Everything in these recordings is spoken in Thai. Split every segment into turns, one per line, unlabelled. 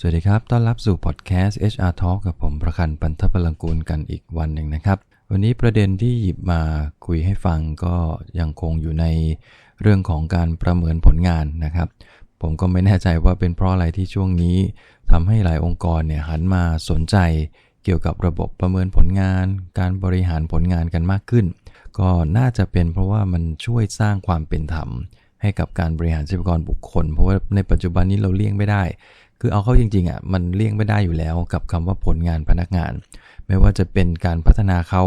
สวัสดีครับ ต้อนรับสู่พอดแคสต์ HR Talk กับผมประคันปันทพลังกูลกันอีกวันหนึ่งนะครับ วันนี้ประเด็นที่หยิบมาคุยให้ฟังก็ยังคงอยู่ในเรื่องของการประเมินผลงานนะครับ ผมก็ไม่แน่ใจว่าเป็นเพราะอะไรที่ช่วงนี้ทำให้หลายองค์กรเนี่ยหันมาสนใจเกี่ยวกับระบบประเมินผลงาน การบริหารผลงานกันมากขึ้น ก็น่าจะเป็นเพราะว่ามันช่วยสร้างความเป็นธรรมให้กับการบริหารทรัพยากรบุคคล เพราะว่าในปัจจุบันนี้เราเลี่ยงไม่ได้ คือเอาเข้าจริงๆอะมันเลี่ยงไม่ได้อยู่แล้วกับคำว่าผลงานพนักงาน ไม่ว่าจะเป็นการพัฒนาเขา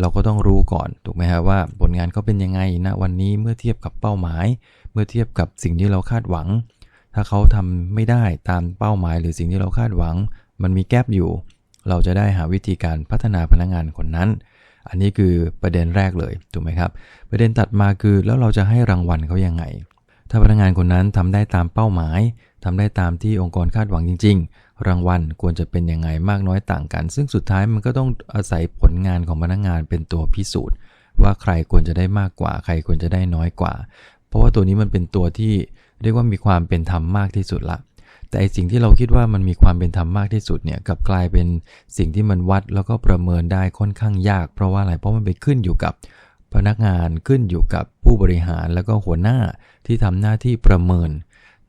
เราก็ต้องรู้ก่อนถูกไหมฮะว่าผลงานเขาเป็นยังไงนะวันนี้เมื่อเทียบกับเป้าหมาย เมื่อเทียบกับสิ่งที่เราคาดหวัง ถ้าเขาทำไม่ได้ตามเป้าหมายหรือสิ่งที่เราคาดหวัง มันมีแกลบอยู่ เราจะได้หาวิธีการพัฒนาพนักงานคนนั้น อันนี้คือประเด็นแรกเลยถูกไหมครับ ประเด็นตัดมาคือแล้วเราจะให้รางวัลเขายังไง ถ้าพนักงานคนนั้นทำได้ตามเป้าหมาย ทำได้ตามที่องค์กรคาดหวังจริง ๆ รางวัลควรจะเป็นยังไงมากน้อยต่างกัน ซึ่งสุดท้ายมันก็ต้องอาศัยผลงานของพนักงานเป็นตัวพิสูจน์ ว่าใครควรจะได้มากกว่า ใครควรจะได้น้อยกว่า เพราะว่าตัวนี้มันเป็นตัวที่เรียกว่ามีความเป็นธรรมมากที่สุดละแต่ไอสิ่งที่เราคิดว่ามันมีความเป็นธรรมมากที่สุดเนี่ยกับกลายเป็นสิ่งที่มันวัดแล้วก็ประเมินได้ค่อนข้างยาก เพราะว่าอะไรเพราะมันไปขึ้นอยู่กับพนักงานขึ้นอยู่กับผู้บริหารแล้วก็หัวหน้าที่ทำหน้าที่ประเมิน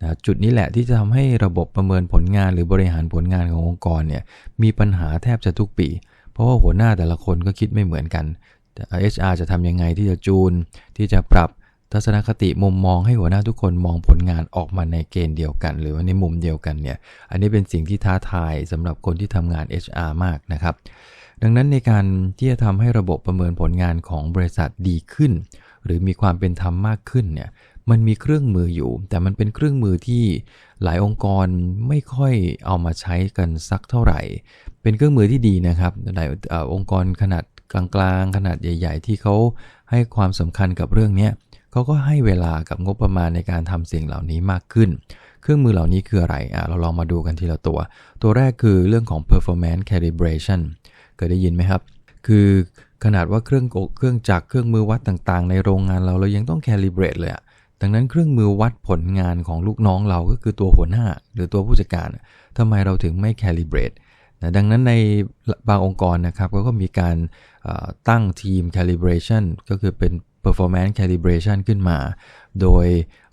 นะจุดนี้แหละที่จะทำให้ระบบประเมินผลงานหรือบริหารผลงานขององค์กรเนี่ยมีปัญหาแทบจะทุกปี เพราะว่าหัวหน้าแต่ละคนก็คิดไม่เหมือนกันแต่ HR จะทำยังไงที่จะจูน ที่จะปรับทัศนคติมุมมองให้หัวหน้าทุกคนมองผลงานออกมาในเกณฑ์เดียวกัน หรือว่าในมุมเดียวกันเนี่ยอันนี้เป็นสิ่งที่ท้าทายสำหรับคนที่ทำงาน HR มากนะครับ ดังนั้นในการที่จะทำให้ระบบประเมินผลงานของบริษัทดีขึ้น หรือมีความเป็นธรรมมากขึ้นเนี่ย มันมีเครื่องมืออยู่ แต่มันเป็นเครื่องมือที่หลายองค์กรไม่ค่อยเอามาใช้กันสักเท่าไหร่ เป็นเครื่องมือที่ดีนะครับหลายองค์กรขนาดกลางๆ ขนาดใหญ่ ๆ ที่เขาให้ความสำคัญกับเรื่องนี้เขาก็ให้เวลากับงบประมาณในการทำสิ่งเหล่านี้มากขึ้น เครื่องมือเหล่านี้คืออะไรอะเราลองมาดูกันทีละตัว ตัวแรกคือเรื่องของ performance calibration เคยได้ยินไหมครับ คือขนาดว่าเครื่องกเครื่องจักรเครื่องมือวัดต่างๆ ในโรงงานเราเรายังต้อง calibrate เลยอะ ดังนั้นเครื่องมือวัดผลงานของลูกน้องเราก็คือตัวหัวหน้า หรือตัวผู้จัดการทำไมเราถึงไม่ calibrate นะดังนั้นในบางองค์กรนะครับก็มีการตั้งทีม calibration ก็คือเป็น performance calibration ขึ้นมา โดย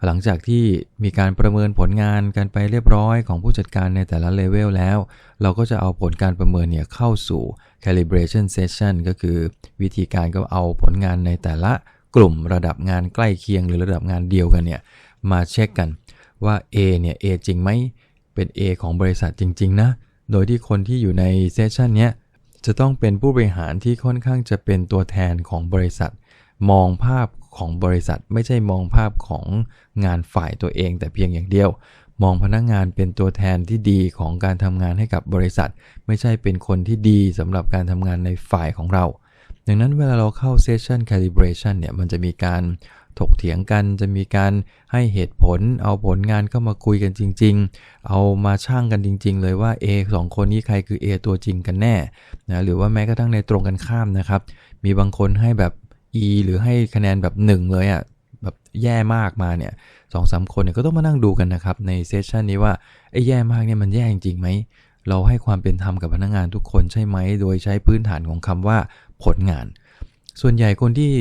หลังจากที่มีการประเมินผลงานกันไปเรียบร้อยของผู้จัดการในแต่ละเลเวลแล้ว เราก็จะเอาผลการประเมินเนี่ยเข้าสู่ calibration session ก็คือวิธีการก็เอาผลงานในแต่ละ กลุ่มระดับงานใกล้เคียงหรือระดับงานเดียวกันเนี่ยมาเช็คกันว่า A เนี่ย A จริงไหมเป็น A ของบริษัทจริง ๆ นะ โดยที่คนที่อยู่ในเซสชันนี้จะต้องเป็นผู้บริหารที่ค่อนข้างจะเป็นตัวแทนของบริษัท มองภาพของบริษัท ไม่ใช่มองภาพของงานฝ่ายตัวเอง แต่เพียงอย่างเดียว มองพนักงงานเป็นตัวแทนที่ดีของการทำงานให้กับบริษัท ไม่ใช่เป็นคนที่ดีสำหรับการทำงานในฝ่ายของเรา ดังนั้นเวลาเราเข้า Session Calibration เนี่ยมันจะมีการถกเถียงกันจะมีการให้เหตุผล เอาผลงานเข้ามาคุยกันจริง ๆ เอามาช่างกันจริง ๆ เลยว่า A สองคนนี้ใครคือ A ตัวจริงกันแน่นะหรือว่าแม้กระทั่งในตรงกันข้ามนะครับ มีบางคนให้แบบ E หรือให้คะแนนแบบ 1 เลยอะ่ะแบบแย่มากมาเนี่ยสองสามคนเนี่ยก็ต้องมานั่งดูกันนะครับในเซสชันนี้ว่าไอ้แย่มากเนี่ยมันแย่จริงไหมเราให้ความเป็นธรรมกับพนักงงานทุกคนใช่ไหม โดยใช้พื้นฐานของคำว่า ผลงาน ส่วนใหญ่คนที่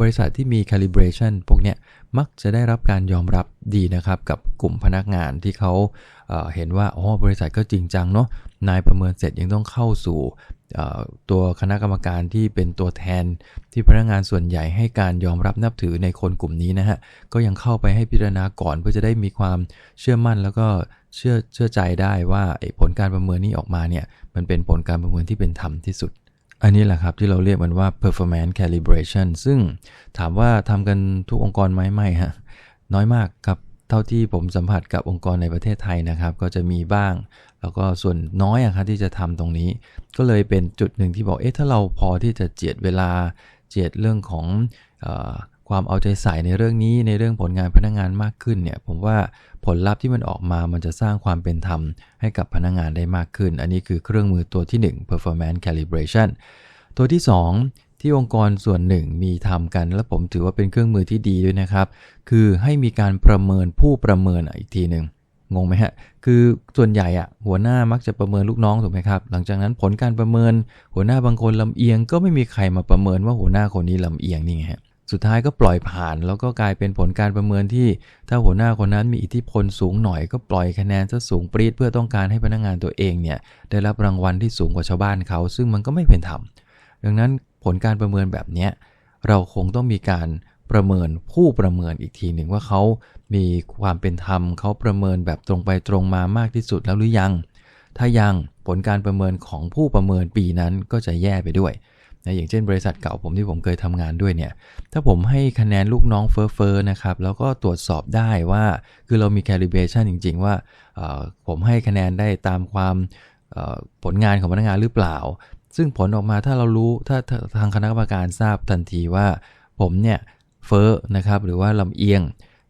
บริษัทที่มี calibration พวกเนี้ยมักจะได้รับการยอมรับดีนะครับ กับกลุ่มพนักงานที่เขาเเห็นว่าอ๋อบริษัทก็จริงจังเนาะนายประเมินเสร็จยังต้องเข้าสู่ตัวคณะกรรมการที่เป็นตัวแทนที่พนักงานส่วนใหญ่ให้การยอมรับนับถือในคนกลุ่มนี้นะฮะ ก็ยังเข้าไปให้พิจารณาก่อนเพื่อจะได้มีความเชื่อมั่นแล้วก็เชื่อเชื่อใจได้ว่าผลการประเมินนี้ออกมาเนี่ยมันเป็นผลการประเมินที่เป็นธรรมที่สุด อันนี้แหละครับที่เราเรียกมันว่า performance calibration ซึ่งถามว่าทำกันทุกองค์กรไหมไม่ฮะน้อยมากครับเท่าที่ผมสัมผัสกับองค์กรในประเทศไทยนะครับ ก็จะมีบ้าง แล้วก็ส่วนน้อยอะครับที่จะทำตรงนี้ ก็เลยเป็นจุดหนึ่งที่บอกเอ๊ะถ้าเราพอที่จะเจียดเวลาเจียดเรื่องของ ความเอาใจใส่ในเรื่องนี้ในเรื่องผลงานพนักงงานมากขึ้นเนี่ยผมว่าผลลัพธ์ที่มันออกมามันจะสร้างความเป็นธรรมให้กับพนักงงานได้มากขึ้น อันนี้คือเครื่องมือตัวที่ 1 performance calibration ตัวที่ 2 ที่องค์กรส่วนหนึ่งมีทำกัน และผมถือว่าเป็นเครื่องมือที่ดีด้วยนะครับ คือให้มีการประเมินผู้ประเมินอีกทีหนึ่งงงไหมฮะ คือส่วนใหญ่อะหัวหน้ามักจะประเมินลูกน้องถูกไหมครับ หลังจากนั้นผลการประเมิน หัวหน้าบางคนลำเอียง ก็ไม่มีใครมาประเมินว่าหัวหน้าคนนี้ลำเอียงนี่ไงฮะ สุดท้ายก็ปล่อยผ่าน แล้วก็กลายเป็นผลการประเมินที่ ถ้าหัวหน้าคนนั้นมีอิทธิพลสูงหน่อยก็ปล่อยคะแนนซะสูงปรีดเพื่อต้องการให้พนักงานตัวเองเนี่ยได้รับรางวัลที่สูงกว่าชาวบ้านเขา ซึ่งมันก็ไม่เป็นธรรมดังนั้นผลการประเมินแบบเนี้ยเราคงต้องมีการประเมินผู้ประเมินอีกทีหนึ่งว่าเขามีความเป็นธรรมเขาประเมินแบบตรงไปตรงมามากที่สุดแล้วหรือยัง ถ้ายังผลการประเมินของผู้ประเมินปีนั้นก็จะแย่ไปด้วย นะอย่างเช่นบริษัทเก่าผมที่ผมเคยทำงานด้วยเนี่ย ถ้าผมให้คะแนนลูกน้องเฟอร์ๆนะครับ แล้วก็ตรวจสอบได้ว่า คือเรามี calibration จริง ๆ ว่าผมให้คะแนนได้ตามความผลงานของพนักงานหรือเปล่า ซึ่งผลออกมาถ้าเรารู้ถ้าทางคณะกรรมการทราบทันทีว่า ผมเนี่ยเฟอร์นะครับ หรือว่าลำเอียง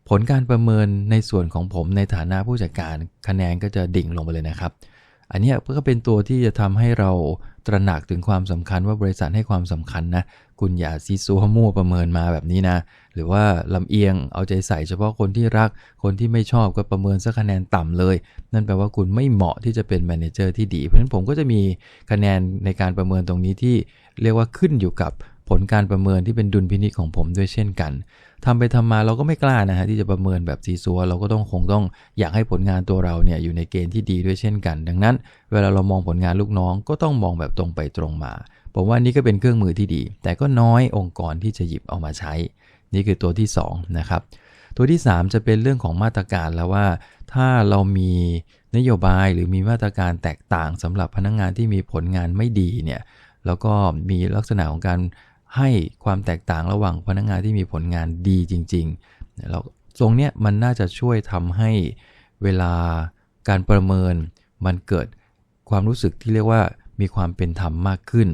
ผลการประเมินในส่วนของผมในฐานะผู้จัดการคะแนนก็จะดิ่งลงไปเลยนะครับ อันนี้ก็เป็นตัวที่จะทำให้เราตระหนักถึงความสำคัญว่าบริษัทให้ความสำคัญนะ คุณอย่าซีซัวมั่วประเมินมาแบบนี้นะ หรือว่าลำเอียงเอาใจใส่เฉพาะคนที่รัก คนที่ไม่ชอบก็ประเมินสักคะแนนต่ำเลย นั่นแปลว่าคุณไม่เหมาะที่จะเป็นแมเนเจอร์ที่ดี เพราะฉะนั้นผมก็จะมีคะแนนในการประเมินตรงนี้ที่เรียกว่าขึ้นอยู่กับ ผลการประเมินที่เป็นดุลพินิจของผมด้วยเช่นกันทำไปทำมาเราก็ไม่กล้านะฮะที่จะประเมินแบบซีซัวเราก็ต้องคงต้องอยากให้ผลงานตัวเราเนี่ยอยู่ในเกณฑ์ที่ดีด้วยเช่นกัน ดังนั้น เวลาเรามองผลงานลูกน้องก็ต้องมองแบบตรงไปตรงมา ผมว่านี่ก็เป็นเครื่องมือที่ดี แต่ก็น้อยองค์กรที่จะหยิบเอามาใช้ นี่คือตัวที่2นะครับตัวที่ 3 จะเป็นเรื่องของมาตรการแล้วว่า ถ้าเรามีนโยบายหรือมีมาตรการแตกต่างสำหรับพนักงงานที่มีผลงานไม่ดีเนี่ยแล้วก็มีลักษณะของการ ให้ความแตกต่างระหว่างพนักงานที่มีผลงานดีจริงๆแล้วตรงเนี้ยมันน่าจะช่วยทำให้เวลาการประเมินมันเกิดความรู้สึกที่เรียกว่ามีความเป็นธรรมมากขึ้น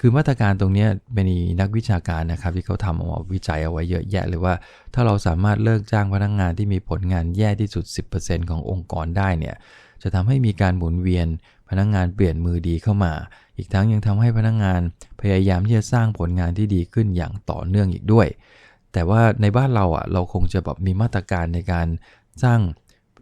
คือมาตรการตรงนี้เป็นนักวิชาการนะครับที่เขาทำออกวิจัยเอาไว้เยอะแยะเลยว่า ถ้าเราสามารถเลิกจ้างพนักงงานที่มีผลงานแย่ที่สุด 10%ขององค์กรได้เนี่ยจะทำให้มีการหมุนเวียน พนักงงานเปลี่ยนมือดีเข้ามา อีกทั้งยังทำให้พนักงงานพยายามที่จะสร้างผลงานที่ดีขึ้นอย่างต่อเนื่องอีกด้วย แต่ว่าในบ้านเราอะเราคงจะแบบมีมาตรการในการสร้าง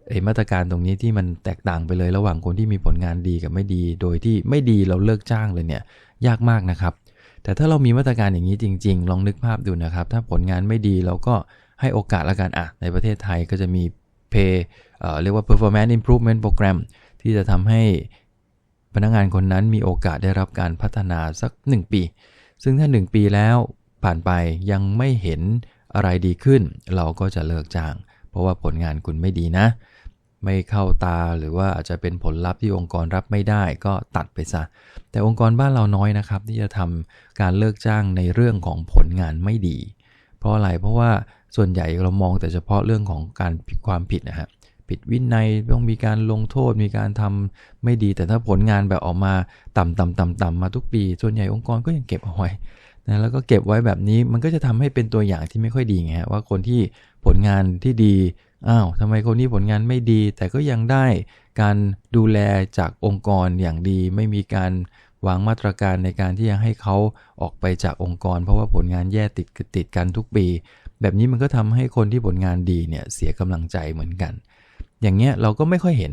ไอ้มาตรการตรงนี้ที่มันแตกต่างไปเลยระหว่างคนที่มีผลงานดีกับไม่ดี โดยที่ไม่ดีเราเลิกจ้างเลยเนี่ยยากมากนะครับ แต่ถ้าเรามีมาตรการอย่างนี้จริง ๆ ลองนึกภาพดูนะครับ ถ้าผลงานไม่ดีเราก็ให้โอกาสละกันอะ ในประเทศไทยก็จะมี pay เออเรียกว่า performance improvement program ที่จะทำให้ พนักงานคนนั้นมีโอกาสได้รับการพัฒนาสัก 1 ปี ซึ่งถ้า 1 ปีแล้วผ่านไปยังไม่เห็นอะไรดีขึ้น เราก็จะเลิกจ้าง เพราะว่าผลงานคุณไม่ดีนะ ไม่เข้าตาหรือว่าอาจจะเป็นผลลัพธ์ที่องค์กรรับไม่ได้ก็ตัดไปซะ แต่องค์กรบ้านเราน้อยนะครับ ที่จะทำการเลิกจ้างในเรื่องของผลงานไม่ดี เพราะอะไรเพราะว่าส่วนใหญ่เรามองแต่เฉพาะเรื่องของการความผิดนะฮะ ผิดวินัยต้องมีการลงโทษมีการทำไม่ดี แต่ถ้าผลงานแบบออกมาต่ำต่ำต่ำต่ำมาทุกปี ส่วนใหญ่องค์กรก็ยังเก็บเอาไว้นะแล้วก็เก็บไว้แบบนี้มันก็จะทำให้เป็นตัวอย่างที่ไม่ค่อยดีไงว่าคนที่ผลงานที่ดีอ้าวทำไมคนนี้ผลงานไม่ดี แต่ก็ยังได้การดูแลจากองค์กรอย่างดี ไม่มีการวางมาตรการในการที่จะให้เขาออกไปจากองค์กร เพราะว่าผลงานแย่ติดติดกันทุกปี แบบนี้มันก็ทำให้คนที่ผลงานดีเนี่ยเสียกำลังใจเหมือนกัน อย่างเงี้ยเราก็ไม่ค่อยเห็น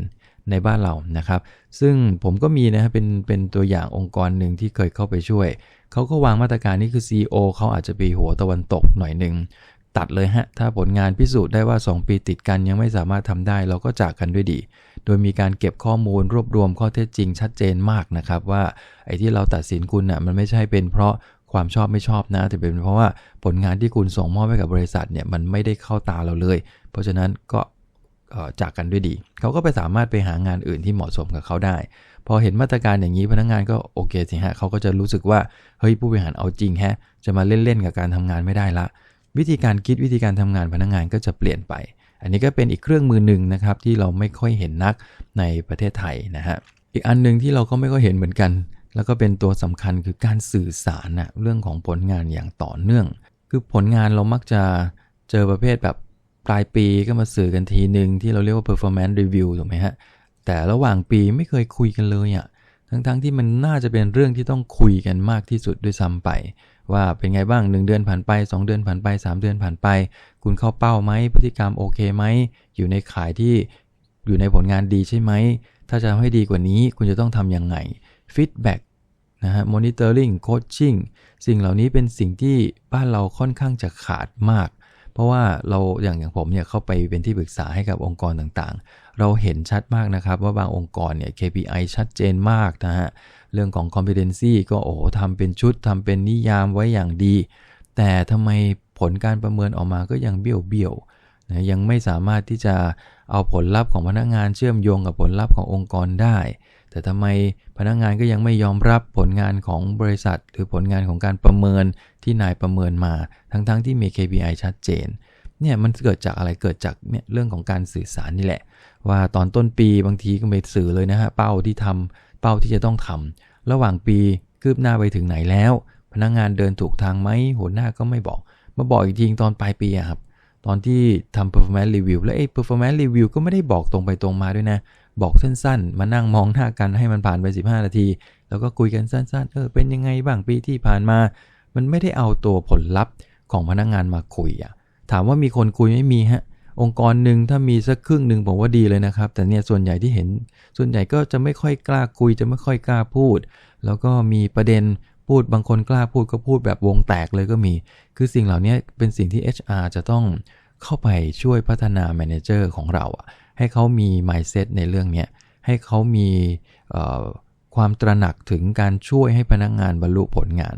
ในบ้านเรานะครับ ซึ่งผมก็มีนะเป็นเป็นตัวอย่างองค์กรหนึ่งที่เคยเข้าไปช่วย เขาก็วางมาตรการนี้คือ CEO เขาอาจจะไปหัวตะวันตกหน่อยหนึ่งตัดเลยฮะ ถ้าผลงานพิสูจน์ได้ว่า 2 ปีติดกันยังไม่สามารถทำได้ เราก็จากกันด้วยดี โดยมีการเก็บข้อมูลรวบรวมข้อเท็จจริงชัดเจนมากนะครับ ว่าไอ้ที่เราตัดสินคุณนะ่ะมันไม่ใช่เป็นเพราะความชอบไม่ชอบนะ แต่เป็นเพราะว่าผลงานที่คุณส่งมอบให้กับบริษัทเนี่ยมันไม่ได้เข้าตาเราเลย เพราะฉะนั้นก็ จากกันด้วยดี เขาก็ไปสามารถไปหางานอื่นที่เหมาะสมกับเขาได้ พอเห็นมาตรการอย่างนี้พนักงงานก็โอเคสิฮะเขาก็จะรู้สึกว่าเฮ้ยผู้บริหารเอาจริงแฮะ จะมาเล่นๆกับการทำงานไม่ได้ละ วิธีการคิดวิธีการทำงานพนักงงานก็จะเปลี่ยนไป อันนี้ก็เป็นอีกเครื่องมือหนึ่งนะครับที่เราไม่ค่อยเห็นนักในประเทศไทยนะฮะอีกอันหนึ่งที่เราก็ไม่ค่อยเห็นเหมือนกัน แล้วก็เป็นตัวสำคัญคือการสื่อสารนะเรื่องของผลงานอย่างต่อเนื่อง คือผลงานเรามักจะเจอประเภทแบบ ปลายปีก็มาสื่อกันทีหนึ่งที่เราเรียกว่า performance review ถูกไหมฮะ แต่ระหว่างปีไม่เคยคุยกันเลยอะ่ะทั้งๆทที่มันน่าจะเป็นเรื่องที่ต้องคุยกันมากที่สุดด้วยซ้ำไป ว่าเป็นไงบ้าง 1 เดือนผ่านไป 2 เดือนผ่านไป 3 เดือนผ่านไป คุณเข้าเป้าไหมพฤติกรรมโอเคไหมอยู่ในขายที่อยู่ในผลงานดีใช่ไหม ถ้าจะทำให้ดีกว่านี้คุณจะต้องทำยังไงฟีดแบ็กนะฮะมอนิเตอร์ลิงโคชชิ่งสิ่งเหล่านี้เป็นสิ่งที่บ้านเราค่อนข้างจะขาดมาก เพราะว่าเราอย่างอย่างผมเนี่ยเข้าไปเป็นที่ปรึกษาให้กับองค์กรต่างๆ เราเห็นชัดมากนะครับ ว่าบางองค์กรเนี่ย KPI ชัดเจนมากนะฮะเรื่องของ competency ก็โอ้โหทำเป็นชุดทำเป็นนิยามไว้อย่างดี แต่ทำไมผลการประเมินออกมาก็ยังเบี้ยวเบี้ยวนะยังไม่สามารถที่จะเอาผลลัพธ์ของพนักงานเชื่อมโยงกับผลลัพธ์ขององค์กรได้ แต่ทำไมพนักงานก็ยังไม่ยอมรับผลงานของบริษัท หรือผลงานของการประเมินที่นายประเมินมา ทั้งๆทที่มี KPI ชัดเจนเนี่ยมันเกิดจากอะไรเกิดจากเนี่ยเรื่องของการสื่อสารนี่แหละ ว่าตอนต้นปีบางทีก็ไม่สื่อเลยนะฮะเป้าที่ทำเป้าที่จะต้องทำระหว่างปีคืบหน้าไปถึงไหนแล้ว พนักงงานเดินถูกทางไหมหัวหน้าก็ไม่บอก มาบอกอีกทีตอนปลายปีอะครับตอนที่ทำ performance review แล้วไอ้ performance review ก็ไม่ได้บอกตรงไปตรงมาด้วยนะ บอกสั้นๆ มานั่งมองหน้ากันให้มันผ่านไป 15 นาที แล้วก็คุยกันสั้นๆ เออเป็นยังไงบ้างปีที่ผ่านมา มันไม่ได้เอาตัวผลลัพธ์ของพนักงงานมาคุยอะถามว่ามีคนคุยไม่มีฮะ องค์กรหนึ่งถ้ามีสักครึ่งหนึ่งผมว่าดีเลยนะครับ แต่เนี่ยส่วนใหญ่ที่เห็น ส่วนใหญ่ก็จะไม่ค่อยกล้าคุย จะไม่ค่อยกล้าพูด แล้วก็มีประเด็นพูดบางคนกล้าพูดก็พูดแบบวงแตกเลยก็มี คือสิ่งเหล่านี้เป็นสิ่งที่ HR จะต้องเข้าไปช่วยพัฒนาแมเนเจอร์ของเราอะ ให้เขามี mindset ในเรื่องนี้ให้เขามีความตระหนักถึงการช่วยให้พนักงงานบรรลุผลงาน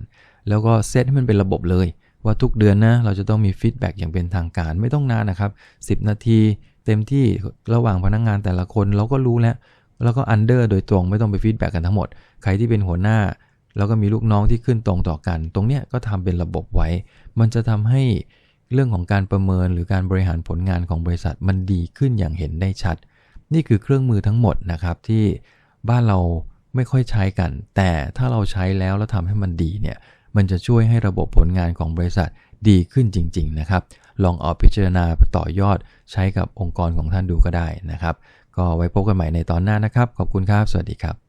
แล้วก็เซตให้มันเป็นระบบเลย ว่าทุกเดือนนะเราจะต้องมีฟีดแบ็กอย่างเป็นทางการไม่ต้องนานนะครับ 10 นาทีเต็มที่ระหว่างพนักงงานแต่ละคนเราก็รู้แล้ว แล้วก็อันเดอร์โดยตรงไม่ต้องไปฟีดแบ็กกันทั้งหมด ใครที่เป็นหัวหน้า แล้วก็มีลูกน้องที่ขึ้นตรงต่อกัน ตรงเนี้ยก็ทำเป็นระบบไว้ มันจะทำให้ เรื่องของการประเมินหรือการบริหารผลงานของบริษัทมันดีขึ้นอย่างเห็นได้ชัด นี่คือเครื่องมือทั้งหมดนะครับที่บ้านเราไม่ค่อยใช้กัน แต่ถ้าเราใช้แล้วแล้วทำให้มันดีเนี่ยมันจะช่วยให้ระบบผลงานของบริษัทดีขึ้นจริง ๆ นะครับ ลองเอาพิจารณาต่อยอดใช้กับองค์กรของท่านดูก็ได้นะครับ ก็ไว้พบกันใหม่ในตอนหน้านะครับ ขอบคุณครับ สวัสดีครับ